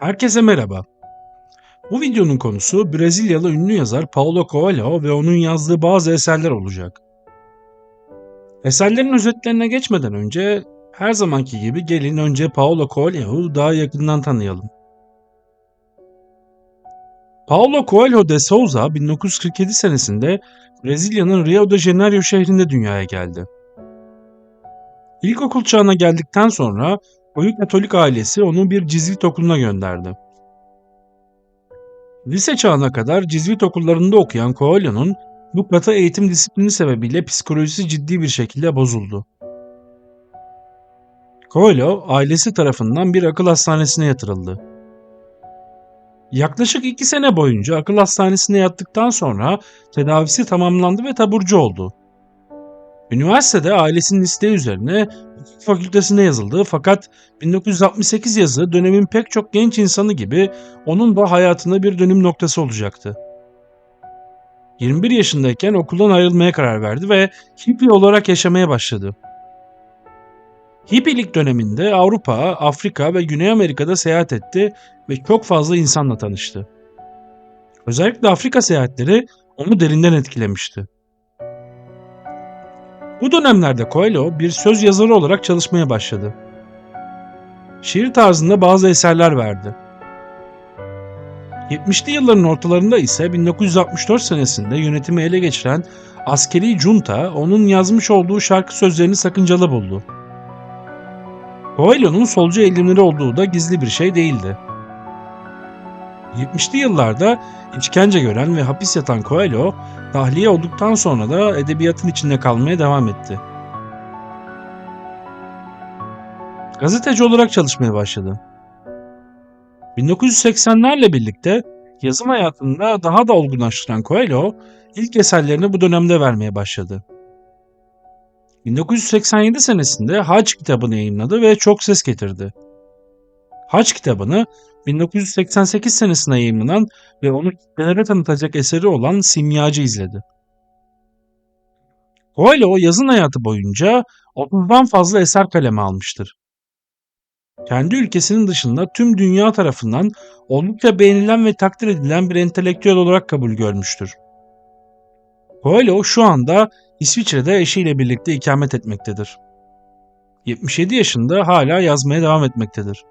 Herkese merhaba. Bu videonun konusu Brezilyalı ünlü yazar Paulo Coelho ve onun yazdığı bazı eserler olacak. Eserlerin özetlerine geçmeden önce her zamanki gibi gelin önce Paulo Coelho'yu daha yakından tanıyalım. Paulo Coelho de Souza 1947 senesinde Brezilya'nın Rio de Janeiro şehrinde dünyaya geldi. İlkokul çağına geldikten sonra koyu Katolik ailesi onu bir Cizvit okuluna gönderdi. Lise çağına kadar Cizvit okullarında okuyan Coelho'nun bu katı eğitim disiplini sebebiyle psikolojisi ciddi bir şekilde bozuldu. Coelho ailesi tarafından bir akıl hastanesine yatırıldı. Yaklaşık iki sene boyunca akıl hastanesine yattıktan sonra tedavisi tamamlandı ve taburcu oldu. Üniversitede ailesinin isteği üzerine hukuk fakültesine yazıldı fakat 1968 yazı dönemin pek çok genç insanı gibi onun da hayatında bir dönüm noktası olacaktı. 21 yaşındayken okuldan ayrılmaya karar verdi ve hippie olarak yaşamaya başladı. Hippielik döneminde Avrupa, Afrika ve Güney Amerika'da seyahat etti ve çok fazla insanla tanıştı. Özellikle Afrika seyahatleri onu derinden etkilemişti. Bu dönemlerde Coelho bir söz yazarı olarak çalışmaya başladı. Şiir tarzında bazı eserler verdi. 70'li yılların ortalarında ise 1964 senesinde yönetimi ele geçiren askeri junta onun yazmış olduğu şarkı sözlerini sakıncalı buldu. Coelho'nun solcu eğilimleri olduğu da gizli bir şey değildi. 70'li yıllarda işkence gören ve hapis yatan Coelho, tahliye olduktan sonra da edebiyatın içinde kalmaya devam etti. Gazeteci olarak çalışmaya başladı. 1980'lerle birlikte yazım hayatında daha da olgunlaştıran Coelho, ilk eserlerini bu dönemde vermeye başladı. 1987 senesinde Hac kitabını yayınladı ve çok ses getirdi. Hac kitabını 1988 senesinde yayınlanan ve onu kitlelere tanıtacak eseri olan Simyacı izledi. Coelho yazın hayatı boyunca 30'dan fazla eser kaleme almıştır. Kendi ülkesinin dışında tüm dünya tarafından oldukça beğenilen ve takdir edilen bir entelektüel olarak kabul görmüştür. Coelho şu anda İsviçre'de eşiyle birlikte ikamet etmektedir. 77 yaşında hala yazmaya devam etmektedir.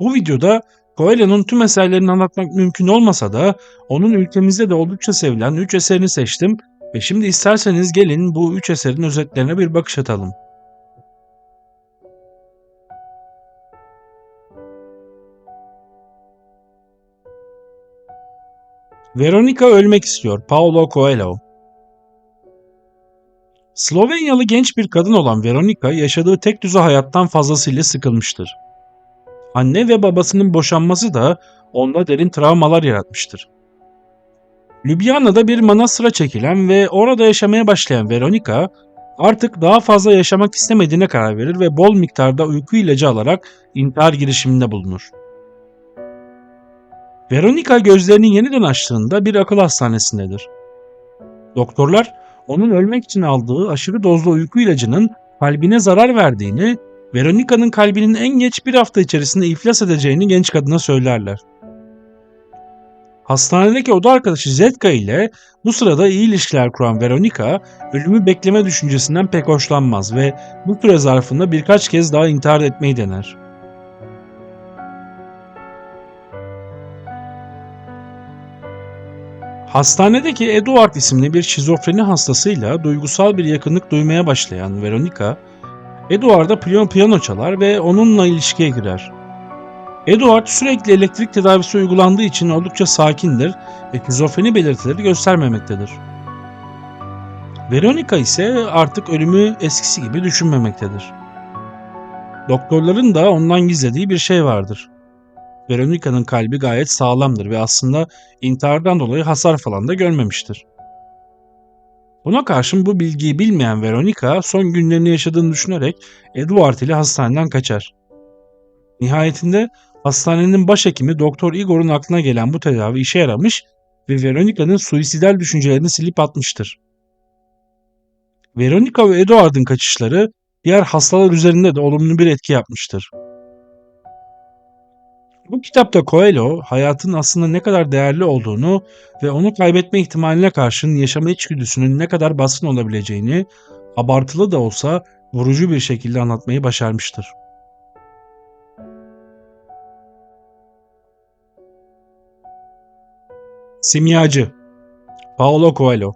Bu videoda Coelho'nun tüm eserlerini anlatmak mümkün olmasa da onun ülkemizde de oldukça sevilen 3 eserini seçtim ve şimdi isterseniz gelin bu 3 eserin özetlerine bir bakış atalım. Veronica ölmek istiyor. Paulo Coelho. Slovenyalı genç bir kadın olan Veronica yaşadığı tek düze hayattan fazlasıyla sıkılmıştır. Anne ve babasının boşanması da onda derin travmalar yaratmıştır. Ljubljana'da bir manastıra çekilen ve orada yaşamaya başlayan Veronica artık daha fazla yaşamak istemediğine karar verir ve bol miktarda uyku ilacı alarak intihar girişiminde bulunur. Veronica gözlerini yeniden açtığında bir akıl hastanesindedir. Doktorlar onun ölmek için aldığı aşırı dozlu uyku ilacının kalbine zarar verdiğini, Veronica'nın kalbinin en geç bir hafta içerisinde iflas edeceğini genç kadına söylerler. Hastanedeki oda arkadaşı Zetka ile bu sırada iyi ilişkiler kuran Veronica, ölümü bekleme düşüncesinden pek hoşlanmaz ve bu süre zarfında birkaç kez daha intihar etmeyi dener. Hastanedeki Edward isimli bir şizofreni hastasıyla duygusal bir yakınlık duymaya başlayan Veronica, Edward'a piyano, piyano çalar ve onunla ilişkiye girer. Edward sürekli elektrik tedavisi uygulandığı için oldukça sakindir ve şizofreni belirtileri göstermemektedir. Veronica ise artık ölümü eskisi gibi düşünmemektedir. Doktorların da ondan gizlediği bir şey vardır. Veronica'nın kalbi gayet sağlamdır ve aslında intihardan dolayı hasar falan da görmemiştir. Buna karşın bu bilgiyi bilmeyen Veronica son günlerini yaşadığını düşünerek Edward ile hastaneden kaçar. Nihayetinde hastanenin başhekimi Doktor Igor'un aklına gelen bu tedavi işe yaramış ve Veronica'nın suisidal düşüncelerini silip atmıştır. Veronica ve Edward'ın kaçışları diğer hastalar üzerinde de olumlu bir etki yapmıştır. Bu kitapta Coelho hayatın aslında ne kadar değerli olduğunu ve onu kaybetme ihtimaline karşın yaşama içgüdüsünün ne kadar baskın olabileceğini abartılı da olsa vurucu bir şekilde anlatmayı başarmıştır. Simyacı Paulo Coelho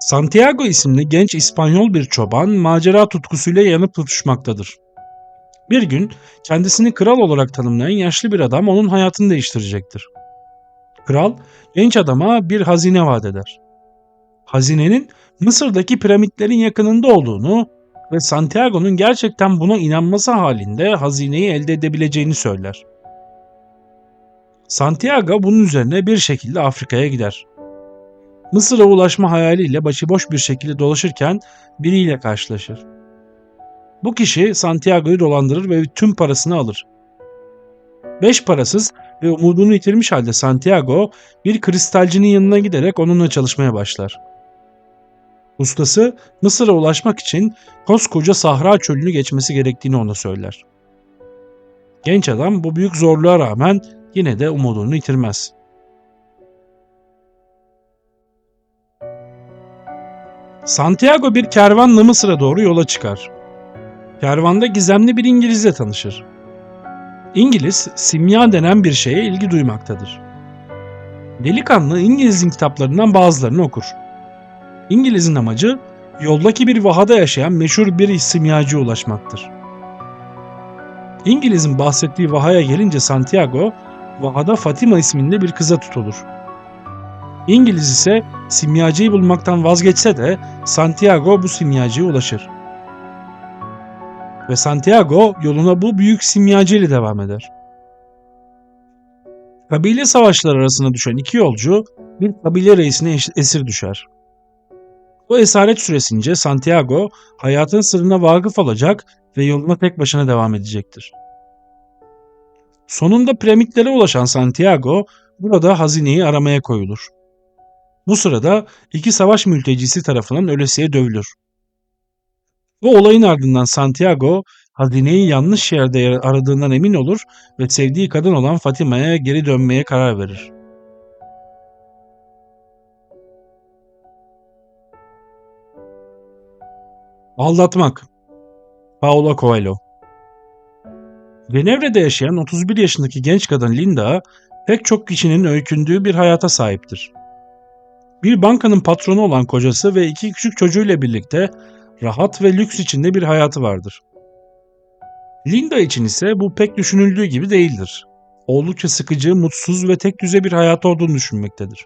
Santiago isimli genç İspanyol bir çoban macera tutkusuyla yanıp tutuşmaktadır. Bir gün kendisini kral olarak tanımlayan yaşlı bir adam onun hayatını değiştirecektir. Kral genç adama bir hazine vaat eder. Hazinenin Mısır'daki piramitlerin yakınında olduğunu ve Santiago'nun gerçekten buna inanması halinde hazineyi elde edebileceğini söyler. Santiago bunun üzerine bir şekilde Afrika'ya gider. Mısır'a ulaşma hayaliyle başıboş bir şekilde dolaşırken biriyle karşılaşır. Bu kişi Santiago'yu dolandırır ve tüm parasını alır. Beş parasız ve umudunu yitirmiş halde Santiago bir kristalcinin yanına giderek onunla çalışmaya başlar. Ustası Mısır'a ulaşmak için koskoca Sahra çölünü geçmesi gerektiğini ona söyler. Genç adam bu büyük zorluğa rağmen yine de umudunu yitirmez. Santiago bir kervanla Mısır'a doğru yola çıkar. Kervanda gizemli bir İngilizle tanışır. İngiliz, simya denen bir şeye ilgi duymaktadır. Delikanlı İngiliz'in kitaplarından bazılarını okur. İngiliz'in amacı yoldaki bir vahada yaşayan meşhur bir simyacıya ulaşmaktır. İngiliz'in bahsettiği vahaya gelince Santiago, vahada Fatima isminde bir kıza tutulur. İngiliz ise simyacıyı bulmaktan vazgeçse de Santiago bu simyacıya ulaşır. Ve Santiago yoluna bu büyük simyacı ile devam eder. Kabile savaşları arasında düşen iki yolcu bir kabile reisine esir düşer. Bu esaret süresince Santiago hayatın sırrına vakıf olacak ve yoluna tek başına devam edecektir. Sonunda piramitlere ulaşan Santiago burada hazineyi aramaya koyulur. Bu sırada iki savaş mültecisi tarafından ölesiye dövülür. Bu olayın ardından Santiago hazineyi yanlış yerde aradığından emin olur ve sevdiği kadın olan Fatima'ya geri dönmeye karar verir. Aldatmak Paulo Coelho Cenevre'de yaşayan 31 yaşındaki genç kadın Linda pek çok kişinin öykündüğü bir hayata sahiptir. Bir bankanın patronu olan kocası ve iki küçük çocuğuyla birlikte rahat ve lüks içinde bir hayatı vardır. Linda için ise bu pek düşünüldüğü gibi değildir. Oldukça sıkıcı, mutsuz ve tek düze bir hayatı olduğunu düşünmektedir.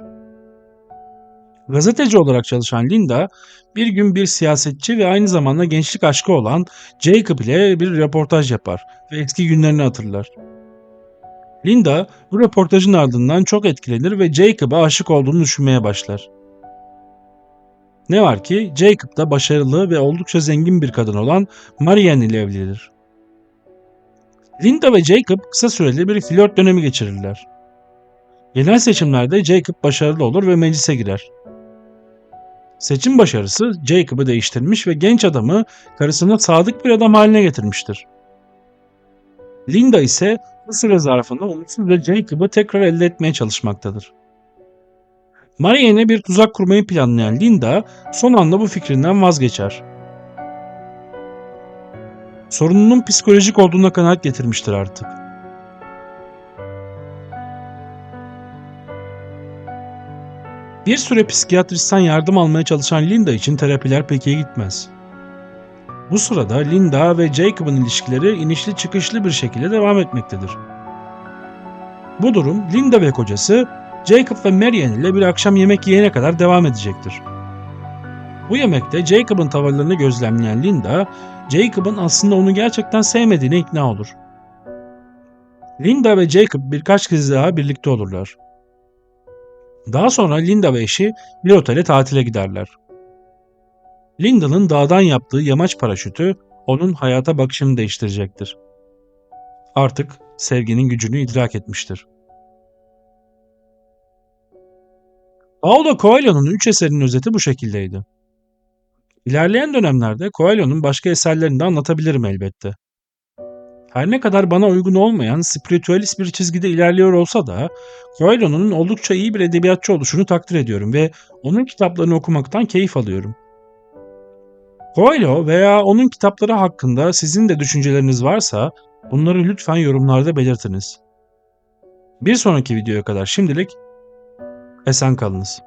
Gazeteci olarak çalışan Linda bir gün bir siyasetçi ve aynı zamanda gençlik aşkı olan Jacob ile bir röportaj yapar ve eski günlerini hatırlar. Linda bu röportajın ardından çok etkilenir ve Jacob'a aşık olduğunu düşünmeye başlar. Ne var ki Jacob da başarılı ve oldukça zengin bir kadın olan Marianne ile evlenir. Linda ve Jacob kısa süreli bir flört dönemi geçirirler. Genel seçimlerde Jacob başarılı olur ve meclise girer. Seçim başarısı Jacob'ı değiştirmiş ve genç adamı karısına sadık bir adam haline getirmiştir. Linda ise bu süre zarfında umutsuzca Jacob'ı tekrar elde etmeye çalışmaktadır. Marianne'e bir tuzak kurmayı planlayan Linda son anda bu fikrinden vazgeçer. Sorununun psikolojik olduğuna kanaat getirmiştir artık. Bir süre psikiyatristten yardım almaya çalışan Linda için terapiler pek iyi gitmez. Bu sırada Linda ve Jacob'ın ilişkileri inişli çıkışlı bir şekilde devam etmektedir. Bu durum Linda ve kocası Jacob ve Marianne ile bir akşam yemek yiyene kadar devam edecektir. Bu yemekte Jacob'ın tavırlarını gözlemleyen Linda, Jacob'ın aslında onu gerçekten sevmediğine ikna olur. Linda ve Jacob birkaç kez daha birlikte olurlar. Daha sonra Linda ve eşi bir otele tatile giderler. Linda'nın dağdan yaptığı yamaç paraşütü onun hayata bakışını değiştirecektir. Artık sevginin gücünü idrak etmiştir. Paulo Coelho'nun üç eserinin özeti bu şekildeydi. İlerleyen dönemlerde Coelho'nun başka eserlerini de anlatabilirim elbette. Her ne kadar bana uygun olmayan spiritüalist bir çizgide ilerliyor olsa da Coelho'nun oldukça iyi bir edebiyatçı oluşunu takdir ediyorum ve onun kitaplarını okumaktan keyif alıyorum. Coelho veya onun kitapları hakkında sizin de düşünceleriniz varsa bunları lütfen yorumlarda belirtiniz. Bir sonraki videoya kadar şimdilik esen kalınız.